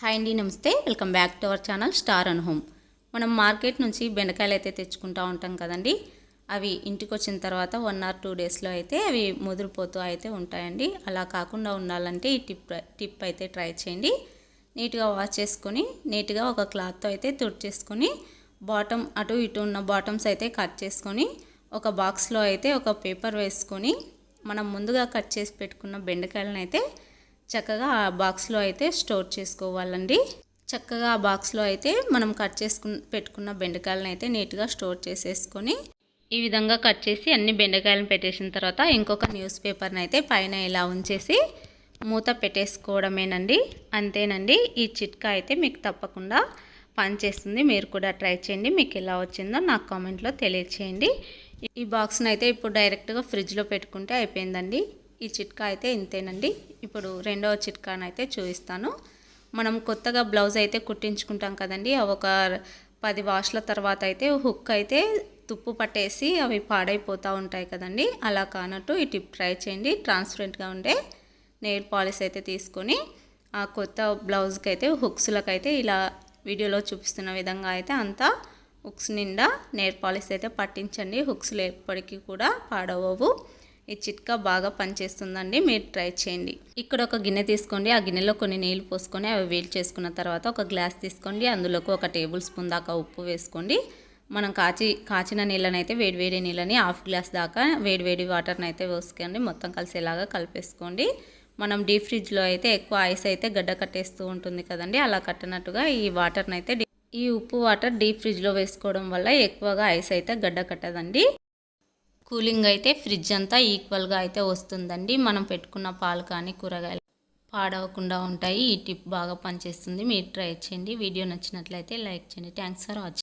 Hi అండి నమస్తే. Welcome back to our channel star and home. మనం మార్కెట్ నుంచి బెండకాయలు అయితే తెచ్చుకుంటూ ఉంటాం కదండి. అవి ఇంటికి వచ్చిన తర్వాత వన్ ఆర్ టూ డేస్లో అయితే అవి ముదిరిపోతూ అయితే ఉంటాయండి. అలా కాకుండా ఉండాలంటే ఈ టిప్ టిప్ అయితే ట్రై చేయండి. నీట్గా వాష్ చేసుకొని నీట్గా ఒక క్లాత్తో అయితే తుడిచేసుకొని బాటమ్ అటు ఇటు ఉన్న బాటమ్స్ అయితే కట్ చేసుకొని ఒక బాక్స్లో అయితే ఒక పేపర్ వేసుకొని మనం ముందుగా కట్ చేసి పెట్టుకున్న బెండకాయలను అయితే చక్కగా ఆ బాక్స్లో అయితే స్టోర్ చేసుకోవాలండి. చక్కగా ఆ బాక్స్లో అయితే మనం కట్ చేసుకు పెట్టుకున్న బెండకాయలను అయితే నీట్గా స్టోర్ చేసేసుకొని ఈ విధంగా కట్ చేసి అన్ని బెండకాయలను పెట్టేసిన తర్వాత ఇంకొక న్యూస్ పేపర్ని అయితే పైన ఇలా ఉంచేసి మూత పెట్టేసుకోవడమేనండి. అంతేనండి. ఈ చిట్కా అయితే మీకు తప్పకుండా పనిచేస్తుంది. మీరు కూడా ట్రై చేయండి. మీకు ఎలా వచ్చిందో నాకు కామెంట్లో తెలియచేయండి. ఈ బాక్స్ని అయితే ఇప్పుడు డైరెక్ట్గా ఫ్రిడ్జ్లో పెట్టుకుంటే అయిపోయిందండి. ఈ చిట్కా అయితే ఇంతేనండి. ఇప్పుడు రెండవ చిట్కాను అయితే చూపిస్తాను. మనం కొత్తగా బ్లౌజ్ అయితే కుట్టించుకుంటాం కదండి. అవి ఒక పది వాష్ల తర్వాత అయితే హుక్ అయితే తుప్పు పట్టేసి అవి పాడైపోతూ ఉంటాయి కదండి. అలా కానట్టు ఈ టిప్ ట్రై చేయండి. ట్రాన్స్పరెంట్గా ఉండే నెయిల్ పాలిష్ అయితే తీసుకొని ఆ కొత్త బ్లౌజ్కి అయితే హుక్స్లకు అయితే ఇలా వీడియోలో చూపిస్తున్న విధంగా అయితే అంతా హుక్స్ నిండా నెయిల్ పాలిష్ అయితే పట్టించండి. హుక్స్లు ఎప్పటికీ కూడా పాడవవు. ఈ చిట్కా బాగా పనిచేస్తుందండి మీరు ట్రై చేయండి. ఇక్కడ ఒక గిన్నె తీసుకోండి ఆ గిన్నెలో కొన్ని నీళ్ళు పోసుకొని అవి వేడి చేసుకున్న తర్వాత ఒక గ్లాస్ తీసుకోండి అందులోకి ఒక టేబుల్ స్పూన్ దాకా ఉప్పు వేసుకోండి. మనం కాచి కాచిన నీళ్ళని అయితే వేడి వేడి నీళ్ళని హాఫ్ గ్లాస్ దాకా వేడివేడి వాటర్ని అయితే వేసుకోండి మొత్తం కలిసేలాగా కలిపేసుకోండి. మనం డీప్ ఫ్రిడ్జ్లో అయితే ఎక్కువ ఐస్ అయితే గడ్డ కట్టేస్తూ ఉంటుంది కదండి అలా కట్టినట్టుగా ఈ వాటర్ని అయితే ఈ ఉప్పు వాటర్ డీప్ ఫ్రిడ్జ్లో వేసుకోవడం వల్ల ఎక్కువగా ఐస్ అయితే గడ్డ కట్టదండి. కూలింగ్ అయితే ఫ్రిడ్జ్ అంతా ఈక్వల్గా అయితే వస్తుందండి. మనం పెట్టుకున్న పాలు కానీ కూరగాయలు పాడవకుండా ఉంటాయి. ఈ టిప్ బాగా పనిచేస్తుంది. మీరు ట్రై చేయండి. వీడియో నచ్చినట్లయితే లైక్ చేయండి. Thanks for watching.